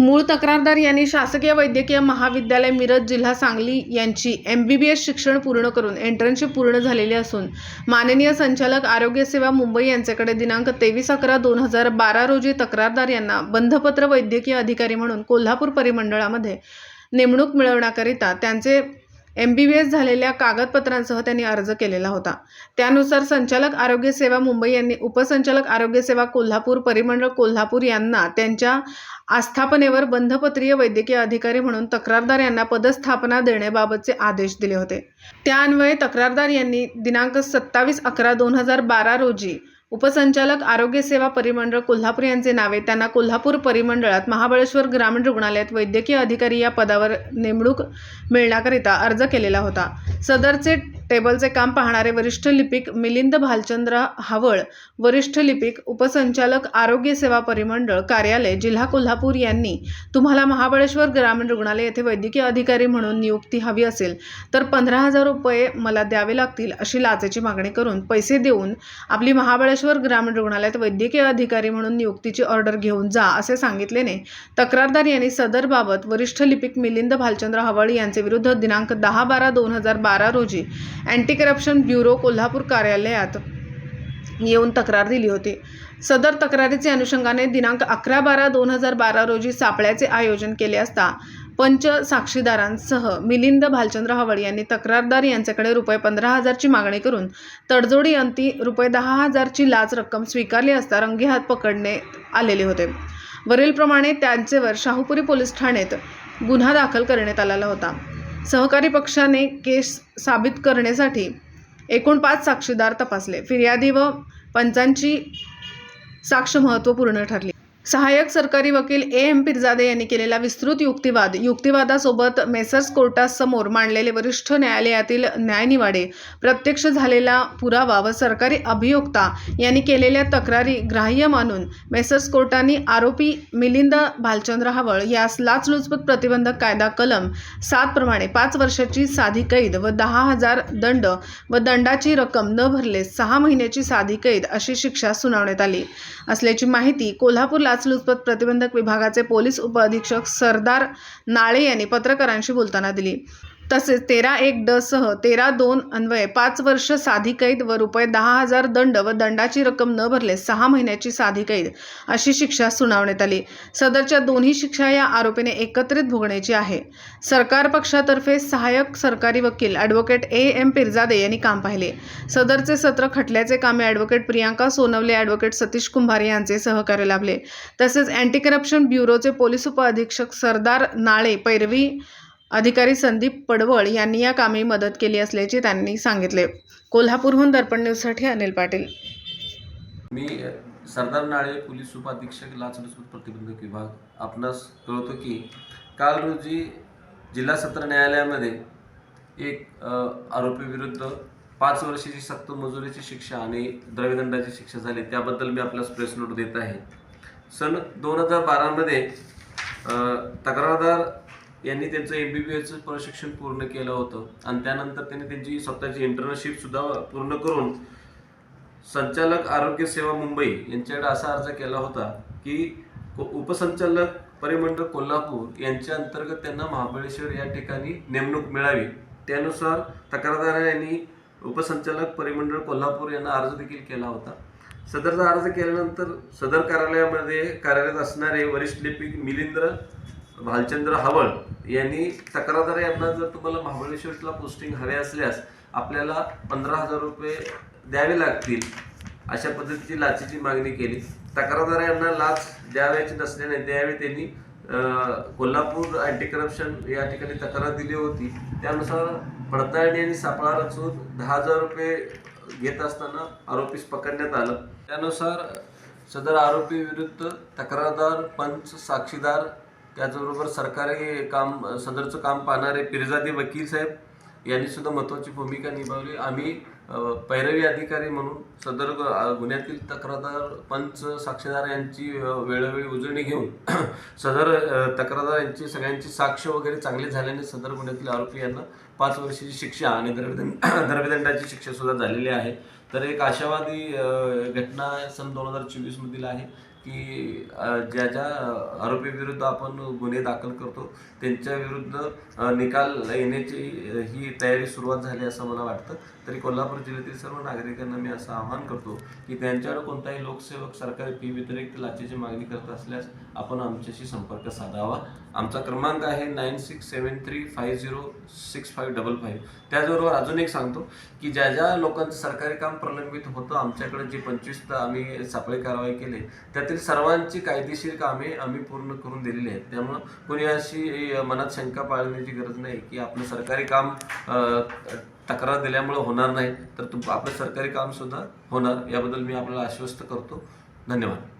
मूळ तक्रारदार यांनी शासकीय वैद्यकीय महाविद्यालय मिरज जिल्हा सांगली यांची एम बी बी एस शिक्षण पूर्ण करून एंट्रन्सशिप पूर्ण झालेली असून माननीय संचालक आरोग्य सेवा मुंबई यांच्याकडे दिनांक तेवीस अकरा दोन हजार बारा रोजी तक्रारदार यांना बंधपत्र वैद्यकीय अधिकारी म्हणून कोल्हापूर परिमंडळामध्ये नेमणूक मिळवण्याकरिता त्यांचे एम बी बी एस झालेल्या कागदपत्रांसह त्यांनी अर्ज केलेला होता. त्यानुसार संचालक आरोग्य सेवा मुंबई यांनी उपसंचालक आरोग्य सेवा कोल्हापूर परिमंडळ कोल्हापूर यांना त्यांच्या आस्थापनेवर बंधपत्रीय वैद्यकीय अधिकारी म्हणून तक्रारदार यांना पदस्थापना देण्याबाबतचे आदेश दिले होते. त्यान्वये तक्रारदार यांनी दिनांक सत्तावीस अकरा दोन हजार बारा रोजी उपसंचालक आरोग्य सेवा परिमंडळ कोल्हापूर यांचे नावे त्यांना कोल्हापूर परिमंडळात महाबळेश्वर ग्रामीण रुग्णालयात वैद्यकीय अधिकारी या पदावर नेमणूक मिळण्याकरिता अर्ज केलेला होता. सदरचे टेबलचे काम पाहणारे वरिष्ठ लिपिक मिलिंद भालचंद्र हावळ वरिष्ठ लिपिक उपसंचालक आरोग्य सेवा परिमंडळ कार्यालय जिल्हा कोल्हापूर यांनी तुम्हाला महाबळेश्वर ग्रामीण रुग्णालय येथे वैद्यकीय अधिकारी म्हणून नियुक्ती हवी असेल तर पंधरा हजार रुपये मला द्यावे लागतील अशी लाचेची मागणी करून पैसे देऊन आपली महाबळेश्वर ग्रामीण रुग्णालयात वैद्यकीय अधिकारी म्हणून नियुक्तीची ऑर्डर घेऊन जा असे सांगितल्याने तक्रारदार यांनी सदरबाबत वरिष्ठ लिपिक मिलिंद भालचंद्र हवळ यांचे विरुद्ध दिनांक दहा बारा दोन हजार बारा रोजी अँटी करप्शन ब्युरो कोल्हापूर कार्यालयात येऊन तक्रार दिली होती. सदर तक्रारीचे अनुषंगाने दिनांक अकरा बारा दोन हजार बारा रोजी सापळ्याचे आयोजन केले असता पंच साक्षीदारांसह मिलिंद भालचंद्र हवळ यांनी तक्रारदार यांच्याकडे रुपये पंधरा हजारची मागणी करून तडजोडी अंती रुपये दहा हजारची लाच रक्कम स्वीकारली असता रंगेहात पकडणे आलेले होते. वरीलप्रमाणे त्यांचेवर शाहूपुरी पोलीस ठाण्यात गुन्हा दाखल करण्यात आलेला होता. सहकारी पक्षाने केस साबित करण्यासाठी एकूण पाच साक्षीदार तपासले. फिर्यादी व पंचांची साक्ष महत्त्वपूर्ण ठरली. सहाय्यक सरकारी वकील ए एम पिरजादे यांनी केलेला विस्तृत युक्तिवाद. युक्तिवादासोबत मेसर्स कोर्टासमोर मांडलेले वरिष्ठ न्यायालयातील न्यायनिवाडे प्रत्यक्ष झालेला पुरावा व सरकारी अभियोक्ता यांनी केलेल्या तक्रारी ग्राह्य मानून मेसर्स कोर्टाने आरोपी मिलिंद भालचंद्र हावळ यास लाचलुचपत प्रतिबंधक कायदा कलम सात प्रमाणे पाच वर्षाची साधी कैद व दहा हजार दंड व दंडाची रक्कम न भरलेस सहा महिन्याची साधी कैद अशी शिक्षा सुनावण्यात आली. असल्याची माहिती कोल्हापूर लाचलुचपत प्रतिबंधक विभागाचे पोलीस उपअधीक्षक सरदार नाळे यांनी पत्रकारांशी बोलताना दिली. तसेच तेरा एक ड सह तेरा दोन अन्वये पाच वर्ष साधी कैद व रुपये दहा हजार दंड व दंडाची रक्कम न भरले सहा महिन्याची साधी कैद अशी शिक्षा सुनावण्यात आली. सदरच्या दोन्ही शिक्षा या आरोपीने एकत्रित भोगण्याची आहे. सरकार पक्षातर्फे सहाय्यक सरकारी वकील ॲडव्होकेट ए एम पिरजादे यांनी काम पाहिले. सदरचे सत्र खटल्याचे कामे ॲडव्होकेट प्रियांका सोनवले ॲडव्होकेट सतीश कुंभारे यांचे सहकार्य लाभले. तसेच अँटी करप्शन ब्युरोचे पोलीस उपअधीक्षक सरदार नाळे पैरवी अधिकारी संदीप पडवळ यांनी या कामी मदत केली असल्याचे त्यांनी सांगितले. कोल्हापूरहून दर्पण न्यूजसाठी अनिल पाटील. मी सरदार नाळे पोलीस उपाधीक्षक लाचलुचपत प्रतिबंधक विभाग. आपणास कळवतो की काल रोजी जिल्हा सत्र न्यायालयामध्ये एक आरोपीविरुद्ध पाच वर्षाची सक्त मजुरीची शिक्षा आणि द्रव्यदंडाची शिक्षा झाली. त्याबद्दल मी आपल्यास प्रेस नोट देत आहे. सन दोन हजार बारामध्ये तक्रारदार यांनी त्यांचं एम बी बी एसचं प्रशिक्षण पूर्ण केलं होतं. आणि त्यानंतर त्यांनी त्यांची स्वतःची इंटर्नशिपसुद्धा पूर्ण करून संचालक आरोग्य सेवा मुंबई यांच्याकडे असा अर्ज केला होता की उपसंचालक परिमंडळ कोल्हापूर यांच्या अंतर्गत त्यांना महाबळेश्वर या ठिकाणी नेमणूक मिळावी. त्यानुसार तक्रारदार यांनी उपसंचालक परिमंडळ कोल्हापूर यांना अर्ज देखील केला होता. सदरचा अर्ज केल्यानंतर सदर कार्यालयामध्ये कार्यरत असणारे वरिष्ठ लिपिक मिलिंद्र भालचंद्र हवळ यांनी तक्रारदार यांना जर तुम्हाला महाबळेश्वरला पोस्टिंग हवे असल्यास आपल्याला पंधरा हजार रुपये द्यावे लागतील अशा पद्धतीची लाचेची मागणी केली. तक्रारदार यांना लाच द्यावयाची नसल्याने त्यावेळी त्यांनी कोल्हापूर अँटी करप्शन या ठिकाणी तक्रार दिली होती. त्यानुसार पडताळणी आणि सापळा रचून दहा हजार रुपये घेत असताना आरोपीस पकडण्यात आलं. त्यानुसार सदर आरोपी विरुद्ध तक्रारदार पंच साक्षीदार त्याचबरोबर सरकारी काम सदरचं काम पाहणारे पिरजादे वकील साहेब यांनी सुद्धा महत्त्वाची भूमिका निभावली. आम्ही पैरवी अधिकारी म्हणून सदर गुन्ह्यातील तक्रारदार पंच साक्षीदार यांची वेळोवेळी उजळणी घेऊन सदर तक्रारदार यांची सगळ्यांची साक्ष वगैरे चांगली झाल्याने सदर गुन्ह्यातील आरोपी यांना पाच वर्षाची शिक्षा आणि द्रव्यदंड द्रव्यदंडाची शिक्षा सुद्धा झालेली आहे. तर एक आशावादी घटना सन दोन हजार चोवीसमधील आहे. की ज्या ज्या आरोपी विरुद्ध आपण गुन्हे दाखल करतो त्यांच्या विरुद्ध निकाल येण्याची ही तयारी सुरुवात झाली असं मला वाटतं. तरी कोल्हापूर जिल्ह्यातील सर्व नागरिकांना मी असं आवाहन करतो की त्यांच्याकडे कोणताही लोकसेवक सरकारी फी व्यतिरिक्त लाचेची मागणी करत असल्यास आपण आमच्याशी संपर्क साधावा. आमचा क्रमांक आहे nine six seven three five zero six five double five. त्याचबरोबर अजून एक सांगतो की ज्या ज्या लोकांचं सरकारी काम प्रलंबित होतं आमच्याकडे जे पंचवीस आम्ही सापळे कारवाई केली त्यातील सर्वांची कायदेशीर कामे आम्ही पूर्ण करून दिलेली आहेत. त्यामुळं कोणी अशी मनात शंका पाळण्याची गरज नाही की आपलं सरकारी काम तक्रार दिल्यामुळे होणार नाही. तर तुम आपलं सरकारी कामसुद्धा होणार. याबद्दल मी आपल्याला आश्वस्त करतो. धन्यवाद.